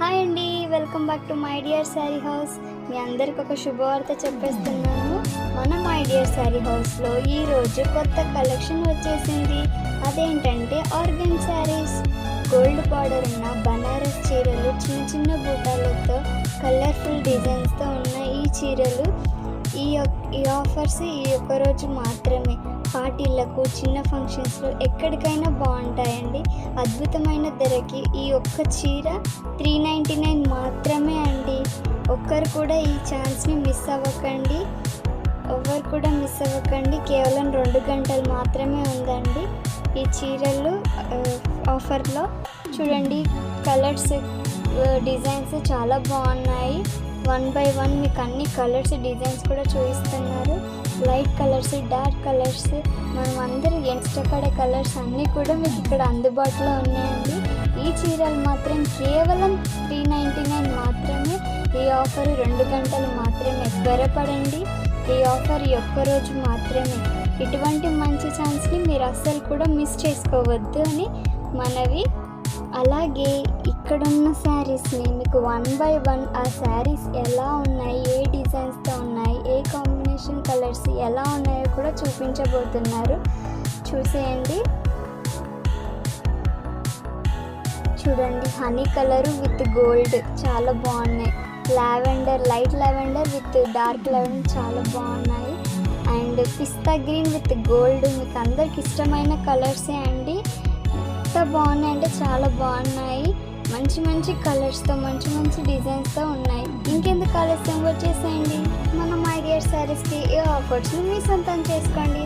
Hi అండి welcome back to my dear sari house. మీ అందరికి ఒక శుభవార్త చెప్పేస్తున్నాను. మన మై డియర్ శారీ హౌస్లో ఈరోజు కొత్త కలెక్షన్ వచ్చేసింది. అదేంటంటే ఆర్గన్ శారీస్. గోల్డ్ బార్డర్ ఉన్న బనారస్ చీరలు చిన్న చిన్న బూటాలతో కలర్ఫుల్ డిజైన్స్తో ఉన్న చీరలు. ఈ ఈ ఆఫర్స్ ఈ ఒక్క రోజు మాత్రమే. పార్టీలకు చిన్న ఫంక్షన్స్లో ఎక్కడికైనా బాగుంటాయండి. అద్భుతమైన ధరకి ఈ ఒక్క చీర త్రీ నైంటీ నైన్ మాత్రమే అండి. ఒక్కరు కూడా ఈ ఛాన్స్ని మిస్ అవ్వకండి. ఎవరు కూడా మిస్ అవ్వకండి. కేవలం రెండు గంటలు మాత్రమే ఉందండి ఈ చీరలు ఆఫర్లో చూడండి కలర్స్ డిజైన్స్ చాలా బాగున్నాయి. వన్ బై వన్ మీకు అన్ని కలర్స్ డిజైన్స్ కూడా చూపిస్తున్నారు. లైట్ కలర్స్ డార్క్ కలర్స్ మనం అందరూ ఇష్టపడే కలర్స్ అన్నీ కూడా మీకు ఇక్కడ అందుబాటులో ఉన్నాయండి. ఈ చీరలు మాత్రం కేవలం త్రీ నైంటీ నైన్ మాత్రమే. ఈ ఆఫర్ రెండు గంటలు మాత్రమే త్వరపడండి ఈ ఆఫర్ ఒక్క రోజు మాత్రమే. ఇటువంటి మంచి ఛాన్స్ని మీరు అస్సలు కూడా మిస్ చేసుకోవద్దు అని మనవి అలాగే ఇక్కడున్న శారీస్ని మీకు వన్ బై వన్ ఆ శారీస్ ఎలా ఉన్నాయి ఏ డిజైన్స్తో ఉన్నాయి ఏ కాంబినేషన్ కలర్స్ ఎలా ఉన్నాయో కూడా చూపించబోతున్నారు. చూసేయండి. చూడండి హనీ కలర్ విత్ గోల్డ్ చాలా బాగున్నాయి. Lavender light lavender with dark lavender చాలా బాగున్నాయి. And pista green with gold మీకు అందరికి ఇష్టమైన కలర్సే అండి? ఎంత బాగున్నాయి అంటే చాలా బాగున్నాయి. మంచి మంచి కలర్స్తో మంచి మంచి డిజైన్స్తో ఉన్నాయి. ఇంకెందుకు ఆలస్యం వచ్చేసేయండి. మనం ఐడియర్ శారీస్కి ఏ ఆఫర్స్ని మీ సొంతం చేసుకోండి.